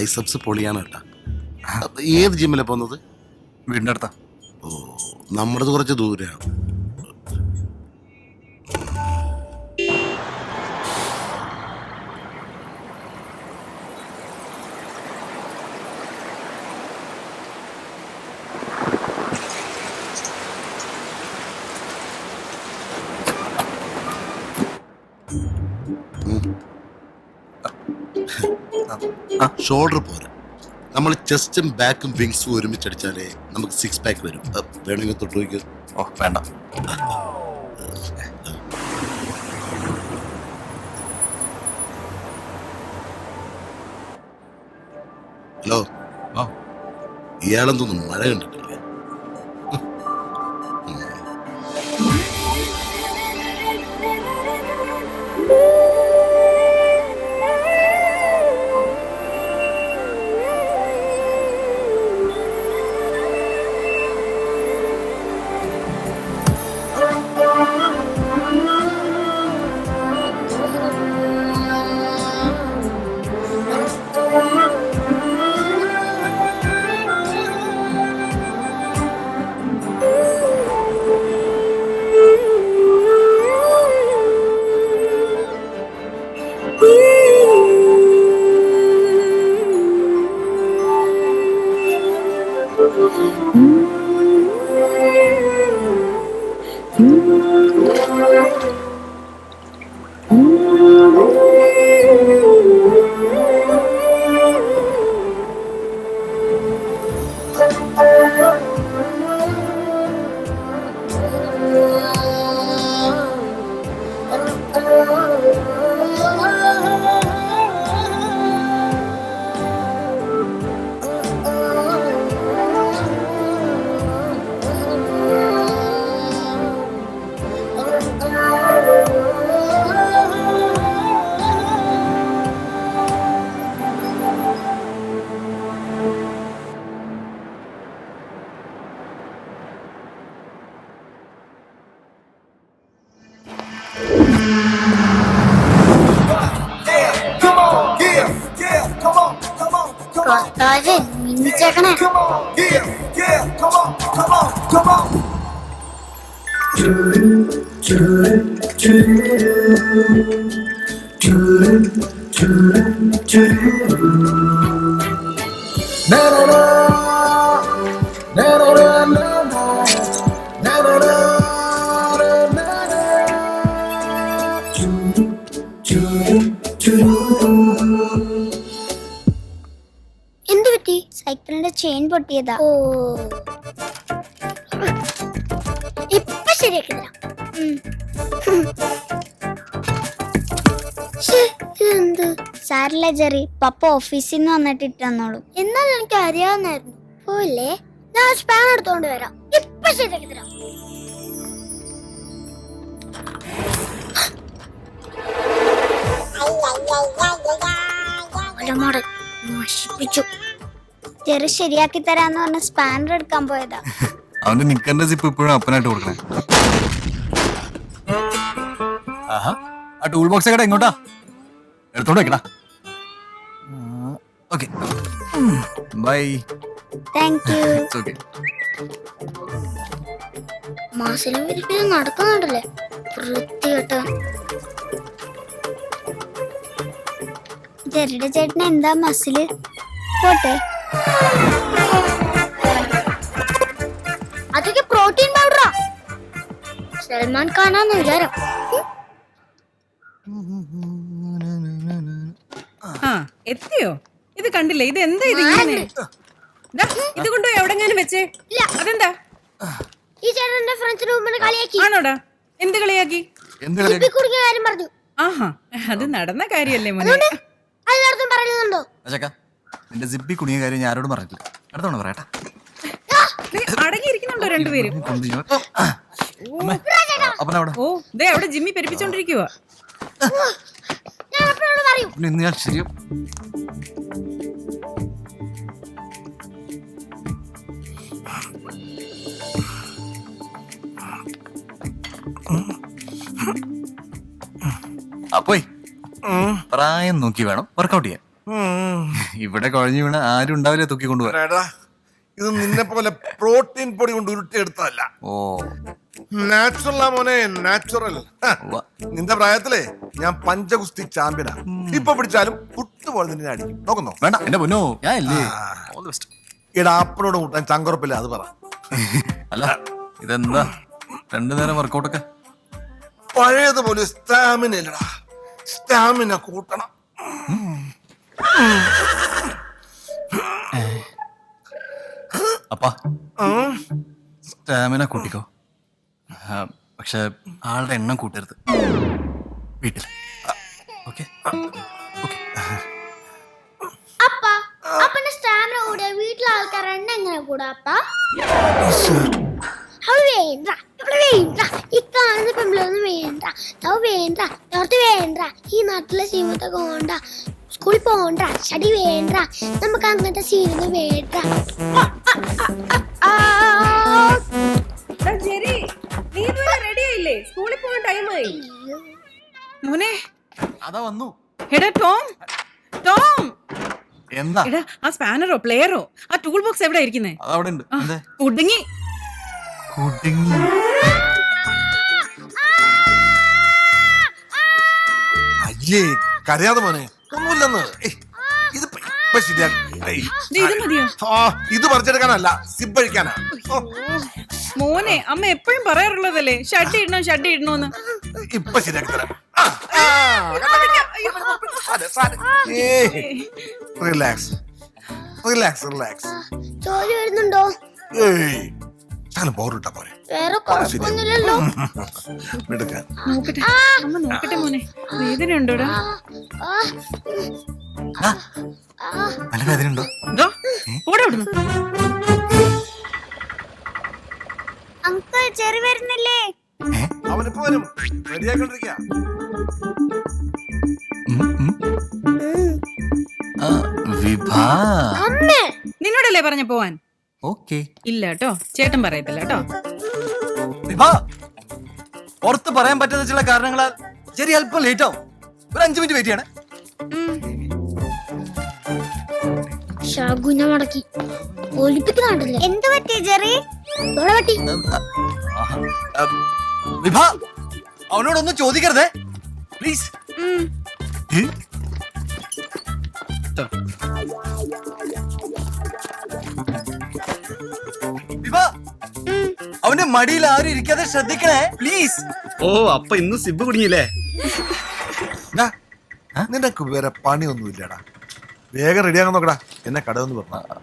Biceps പൊളിയാണ് കേട്ടാ. ഏത് ജിമ്മിലാണ് പോകുന്നത്? വീടിന്റെ അടുത്താ. ഓ നമ്മുടേത് കുറച്ച് ദൂരെയാണ്. ഷോൾഡർ പോരാ. നമ്മൾ ചെസ്റ്റും ബാക്കും വിങ്സും ഒരുമിച്ച് അടിച്ചാലേ നമുക്ക് സിക്സ് പാക്ക് വരും. വേണമെങ്കിൽ തൊട്ട് നോക്കിയോ ഓ വേണ്ട. ഹലോ. ഇയാളെന്തൊന്നും മഴ കണ്ടിട്ടില്ലേ? you. come on. Come on. Come on come on এখানে Na na na. ചെയിൻ പൊട്ടിയതാ. ഓ. ഇപ്പൊ ശരിയാക്കി തരാം ഇതെന്ത്? സാരില്ല ജെറി പപ്പ ഓഫീസിൽ നിന്ന് വന്നിട്ട് ഇട്ട് തന്നോളൂ. എന്നാൽ എനിക്ക് അറിയാവുന്നായിരുന്നു പോയില്ലേ? ഞാൻ സ്പാൻ എടുത്തോണ്ട് വരാം. ഇപ്പൊ ശരിയാക്കി തരാം ഒലമോട് നശിപ്പിച്ചു ജെറി ശരിയാക്കി തരാന്ന് പറഞ്ഞ സ്പാനർ എടുക്കാൻ പോയതാ. അവന്റെ നിക്കറിന്റെ സിപ്പ് ഇപ്പോഴും അപ്പനായിട്ട് കൊടുക്കണേ. ആഹാ ആ ടൂൾ ബോക്സ് ഒക്കെ എങ്ങോട്ടാ എടുത്തോണ്ട് വെക്കടാ. Okay. Bye thank you it's okay മാസിലും വിരിപ്പിലും നടക്കുന്നുണ്ടല്ലേ വൃത്തികെട്ട ചേട്ടന് എന്താ മസിൽ? പോട്ടെ. അതൊക്കെ പ്രോട്ടീൻ പൗഡറാ. സൽമാൻ ഖാനാന്ന് വിചാരം. ആ എത്തിയോ? ഇത് കണ്ടില്ല? ഇത് എന്താ ഇത് ഇങ്ങനെ? ദാ, ഇത് കൊണ്ടുപോയി എവിടെങ്ങാനും വെച്ചേ. ഇല്ല. അതെന്താ? ഈ ചേട്ടന്റെ ഫ്രണ്ട്സ് റൂമിന് കളിയാക്കി. ആണോടാ? എന്ത് കളിയാക്കി? എന്ത് ഇപ്പി കുടുങ്ങിയ കാര്യം പറഞ്ഞു. ആഹാ അത് നടന്ന കാര്യല്ലേ മോനെ. അതുകൊണ്ട് അതിനർത്ഥം പറയുന്നുണ്ടോ അശക്ക നിന്റെ സിപ്പി കുണിയ കാര്യം ഞാൻ ആരോടും പറഞ്ഞില്ല അടുത്തോണ്ട് പറയട്ടാ അടങ്ങിയിരിക്കുന്നുണ്ടോ രണ്ടുപേരും അപ്പനവിടെ ഓ ദേ അവിടെ ജിമ്മി പെരുപ്പിച്ചോണ്ടിരിക്കുവാ ഞാൻ ഇന്ന് ശരിയും അപ്പോയി പ്രായം നോക്കി വേണം വർക്കൗട്ട് ചെയ്യാൻ ഇവിടെ കുഴഞ്ഞു വീണ ആരും ഉണ്ടാവില്ല തൂക്കി കൊണ്ടുപോകാൻ. എടാ ഇത് നിന്നെ പോലെ പ്രോട്ടീൻ പൊടി കൊണ്ട് ഉരുട്ടിയെടുത്തതല്ല ഓ. നാച്ചുറൽ ആ മോനെ നാച്ചുറൽ. ഉവ്വ. നിന്റെ പ്രായത്തിലേ ഞാൻ പഞ്ചഗുസ്തി ചാമ്പ്യനാ. ഇപ്പൊ പിടിച്ചാലും പുട്ടുപോലെ നിന്നെ അടിക്കും. നോക്കുന്നോ? വേണ്ട എന്റെ പൊന്നോ ഞാൻ ഇല്ലേ? ഇടാ അപ്പനോട് കൂട്ടാൻ ചങ്കുറപ്പില്ല അത് പറ. അല്ല ഇതെന്താ? രണ്ടു നേരം വർക്കൗട്ടൊക്കെ പഴയതുപോലെ സ്റ്റാമിന ഇല്ലടാ. സ്റ്റാമിന കൂട്ടണം. അപ്പാ. സ്റ്റാമിന കൂട്ടിക്കോ. പക്ഷെ ആളുടെ എണ്ണം കൂട്ടരുത്. വീട്ടിൽ. ഓക്കെ. അപ്പ അപ്പന്റെ സ്റ്റാമിന കൂടിയ വീട്ടിലെ ആൾക്കാർ എണ്ണ എങ്ങനെ കൂടാ അപ്പ? അവൾ വേണ്ട ഇവിടെ വേണ്ട. ഈ കാണുന്ന പെമ്പിളൊന്നും വേണ്ട. അവ വേണ്ട ലോർത്ത് വേണ്ട. ഈ നാട്ടിലെ ജീവിതം വേണ്ട. സ്കൂളിൽ പോകണ്ട ചടി വേണ്ട നമുക്ക് അങ്ങനത്തെ സീനൊന്നും വേണ്ട മോനെ. അതാ വന്നു. എടാ ടോം. ടോം. എന്താ? എടാ ആ സ്പാനറോ പ്ലെയറോ ആ ടൂൾ ബോക്സ് എവിടെ ഇരിക്കുന്നേ? അതവിടെ ഉണ്ട്. എന്തേ? കുടുങ്ങി. കുടുങ്ങി. അയ്യേ കരയാതെ മോനെ. ഒന്നുമില്ലെന്ന്. ഇതിപ്പോ ഇപ്പൊ ഇത്. മതിയോ? ആ, ഇത് പറിച്ചെടുക്കാനല്ല സിബ് അഴിക്കാനാ. മോനെ അമ്മ എപ്പോഴും പറയാറുള്ളതല്ലേ ഷഡ് ഇടണം ഷഡ് ഇടണോന്ന് ഇപ്പൊ ശരിയാക്കി തരാം. റിലാക്സ് റിലാക്സ് റിലാക്സ് ജോലി വരുന്നുണ്ടോ? ഏയ് ശാലം പോറിട്ടാ പോരെ വേറെ കുഴപ്പമൊന്നുമില്ലല്ലോ. എടുക്കാൻ നോക്കട്ടെ. അമ്മ നോക്കട്ടെ മോനെ. വേദന ഉണ്ടോടാ. നല്ല വേദന ഉണ്ടോ ഇതോ പോടെ അവിടുന്ന്. അങ്കിൾ ചെറി വരുന്നില്ലേ? അവനിപ്പോ വരും. റെഡിയാക്കൊണ്ടിരിക്കുക ഉം. വിഭാ. അമ്മേ. നിന്നോടല്ലേ പറഞ്ഞ പോവാൻ? ഓക്കെ. ഇല്ല കേട്ടോ ചേട്ടൻ പറയത്തില്ല കേട്ടോ. വിഭാ പുറത്ത് പറയാൻ പറ്റാത്ത ചില കാരണങ്ങളാൽ ശരി അല്പം ലേറ്റ് ആവും. ഒരു അഞ്ചു മിനിറ്റ് വെയിറ്റ് ചെയ്യണേ. ശകുന മടക്കി. ഒലിപ്പിക്കുന്നുണ്ടല്ലേ എന്ത് പറ്റി ജെറി? പറ്റി? വിഭാ അവനോടൊന്നും ചോദിക്കരുതേ. പ്ലീസ് മടിയിൽ ആരും ഇരിക്കാതെ ശ്രദ്ധിക്കണേ. പ്ലീസ് ഓ അപ്പൊ ഇന്ന് സിബ് കുടുങ്ങിയില്ലേ? ഡാ, നിനക്ക് വേറെ പണിയൊന്നുമില്ലടാ. വേഗം റെഡിയാകാൻ നോക്കടാ. എന്നെ കടവെന്ന് പറഞ്ഞു